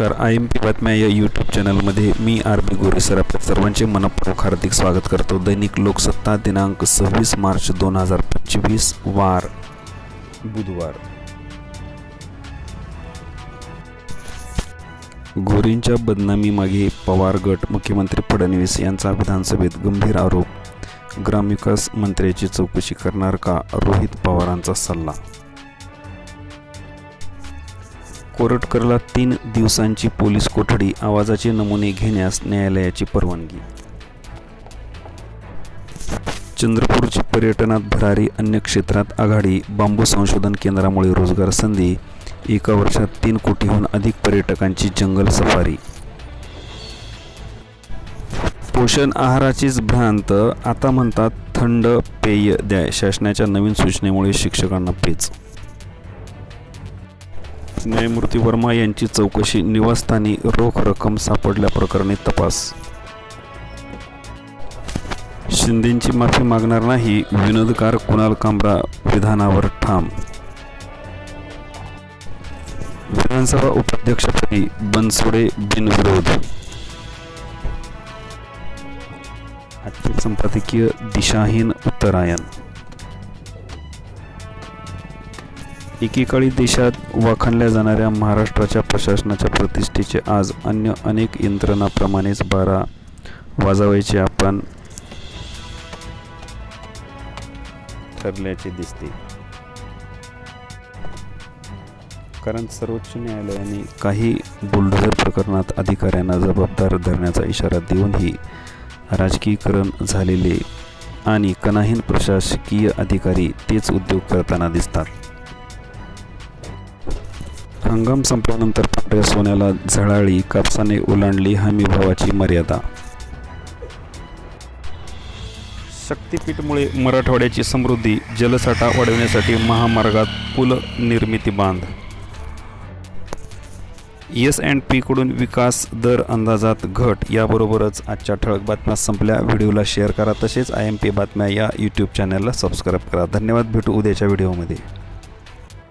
नमस्कार I am P बातम्या या यूट्यूब चॅनलमध्ये मी आर बी गोरेसर आपल्या सर्वांचे मनपूर्वक हार्दिक स्वागत करतो. दैनिक लोकसत्ता दिनांक सव्वीस मार्च दोन हजार पंचवीस वार बुधवार. गोरींच्या बदनामीमागे पवार गट मुख्यमंत्री फडणवीस यांचा विधानसभेत गंभीर आरोप. ग्रामविकास मंत्र्याची चौकशी करणार का? रोहित पवारांचा सल्ला कोरटकरला तीन दिवसांची पोलीस कोठडी आवाजाचे नमुने घेण्यास न्यायालयाची परवानगी. चंद्रपूरची पर्यटनात भरारी अन्य क्षेत्रात आघाडी बांबू संशोधन केंद्रामुळे रोजगार संधी एका वर्षात तीन कोटीहून अधिक पर्यटकांची जंगल सफारी. पोषण आहाराचीच भ्रांत आता म्हणतात थंड पेय द्या शासनाच्या नवीन सूचनेमुळे शिक्षकांना पेच न्यायमूर्ती वर्मा यांची चौकशी निवासस्थानी रोख रक्कम सापडल्याप्रकरणी तपास. शिंदेंची माफी मागणार नाही विनोदकार कुणाल कांबरा विधानावर ठाम. विधानसभा उपाध्यक्षपदी बनसोडे बिनविरोध. आजचे संपादकीय दिशाहीन उत्तरायण. एकेकाळी देशात वाखाणल्या जाणाऱ्या महाराष्ट्राच्या प्रशासनाच्या प्रतिष्ठेचे आज अन्य अनेक यंत्रणाप्रमाणेच बारा वाजवायचे आपण ठरल्याचे दिसते. कारण सर्वोच्च न्यायालयाने काही बुलडोझर प्रकरणात अधिकाऱ्यांना जबाबदार धरण्याचा इशारा देऊनही राजकीकरण झालेले आणि कनाहीन प्रशासकीय अधिकारी तेच उद्योग करताना दिसतात. हंगाम संपल्यानंतर पांढऱ्या सोन्याला झळाळी कापसाने ओलांडली हमी भावाची मर्यादा. शक्तीपीठमुळे मराठवाड्याची समृद्धी जलसाठा वाढवण्यासाठी महामार्गात पुल निर्मिती बांध. एस अँड पीकडून विकास दर अंदाजात घट याबरोबरच आजच्या ठळक बातम्या संपल्या. व्हिडिओला शेअर करा. तसेच आय एम पी बातम्या या यूट्यूब चॅनलला सबस्क्राईब करा. धन्यवाद. भेटू उद्याच्या व्हिडिओमध्ये